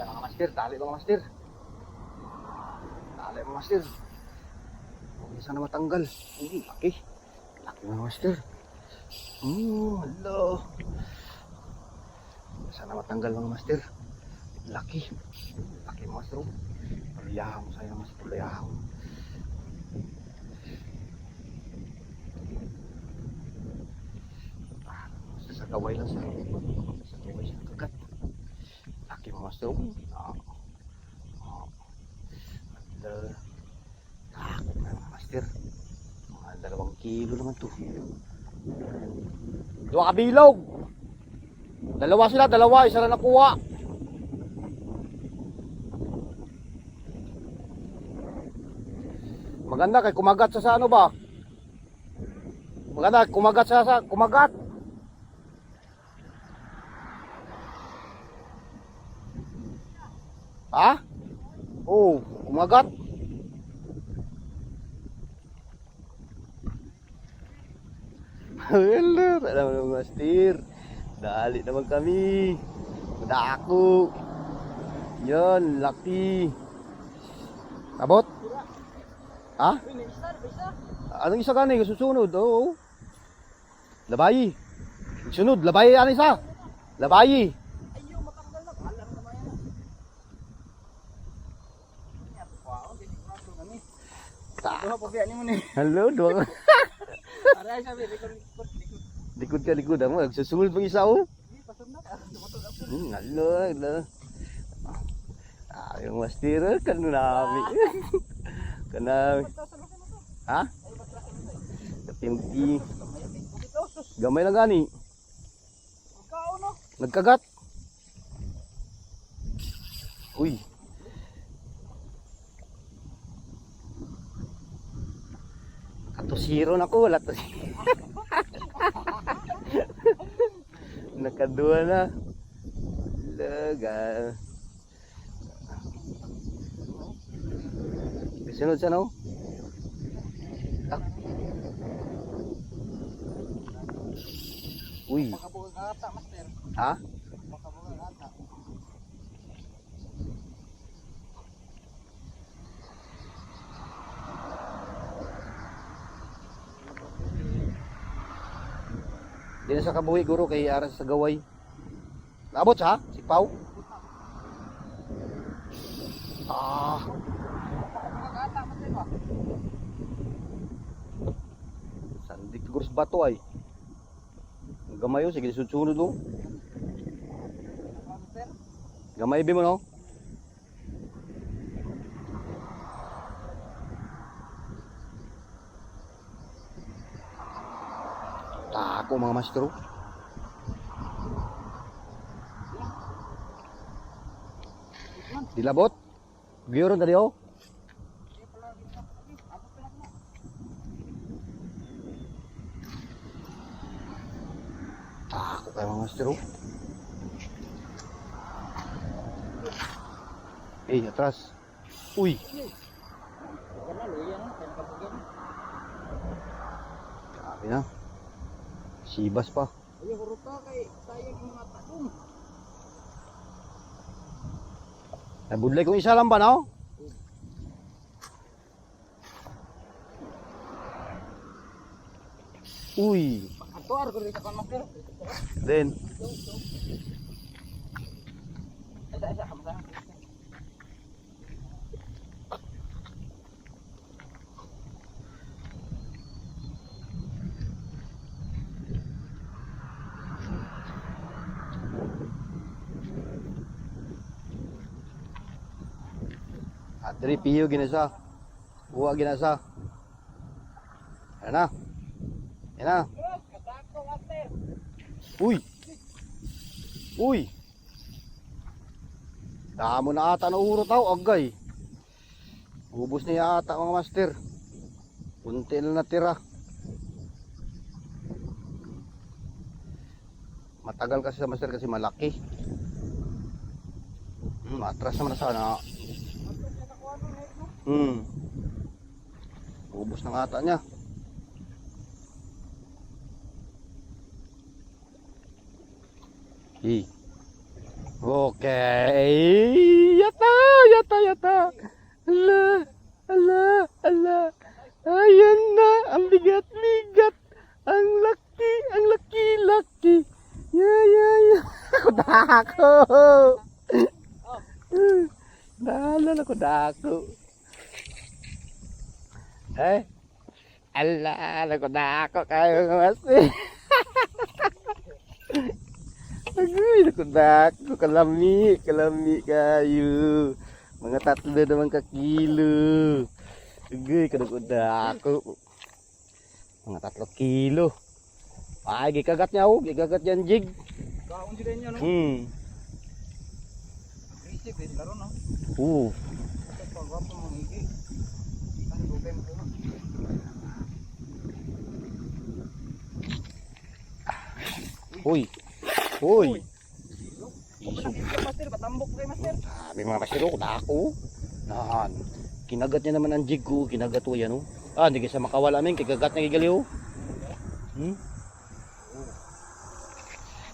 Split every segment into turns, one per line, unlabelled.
Yan mga master, tali mga master. Tali mga master. Hindi sana matanggal. Hindi, laki. Laki mga master. Hmm, hello. Sana matanggal mga master. Laki. Laki mga master. Palayahan mo sa'yo mas palayahan mo. Ah, Sa kaway lang sa sa kaway siya kagat. Laki mga master. Ah. Ah. Ada takot na mga master. Mga dalawang kilo naman to. Dua kabilog. Dalawa sila, dalawa. Isa na nakuha. Maganda kay kumagat sa, sa ano ba? Maganda kumagat sa, sa kumagat. Ha? Oh, kumagat. Hello, alam mo naman, Master. Dali naman kami. Dako. Yan, laki. Abot? Ha? Anong isa gani? Susunod, oo. Labayi. Sunod, labayi ano isa? Labayi. Ta. Hello, dua.
Aray sabi, likod, likod, likod.
Ka, likod. Amo, nagsusunod pang isa, oh. Hmm, hello, hello. Ah, yung mastira, kanami. kanami. Ha? Kapimti. Gamay lang gani. Nagkagat. Uy. Katusiro na ko, wala to. Nakadua na. Laga. Sunod sa no? Ah. Uy, ha? Di na sa kabuhi guro kay aras sa gaway. Naabot siya? Si Pau? Ah, sandik siguro sa bato ay. Ang Gamay yun, sige sunod mo.
Master?
Gamay bi mo no? ako mga maestro dilabot Giyoron tadi oh. Sako kayo mga maestro eh atras
iya, uy
Grabe na. Sibas pa.
Ay, hurot ka kay sayang yung mga tanong.
Nabudlay kong isa lang ba, no? Uy,
Atuar ko rin ka master.
then,
Isa, isa,
Adri piyo ginasa. Buwa ginasa. Ayan na. Ayan na. Uy. Uy. Damo na ata na uro tao, agay. Ubus na yata mga master. Kunti na natira. Matagal kasi sa master kasi malaki. Hmm, atras naman na sana. Hmm. Ubus na ata niya. Eh. Okay. Yata, yata, yata. Ala, ala, ala. Ayan na, ang bigat-bigat. Ang laki, ang laki-laki. Yeah, yeah, yeah. Ako dako. Naalala ko dako. Eh, ala, ko dako kayo mas. Agoy, naku dako, kalami, kalami kayo. Mga tatlo naman ka kilo. Agoy, kadako dako. Mga tatlo kilo. Ay, gikagat niya oh, gikagat yan jig.
Kaon sila niyo, no?
Hmm.
Eh, laro, no?
Uh, Uy. Uy. Sabi mga masiro, dako. Nahan. Kinagat niya naman ang jig ko, kinagat ko yan oh. Ah, hindi kasi makawala amin, kikagat na gigaliw. Hmm?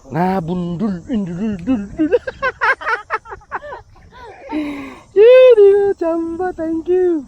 Nabundul, indul, dul, dul. Hindi ko, chamba, thank you.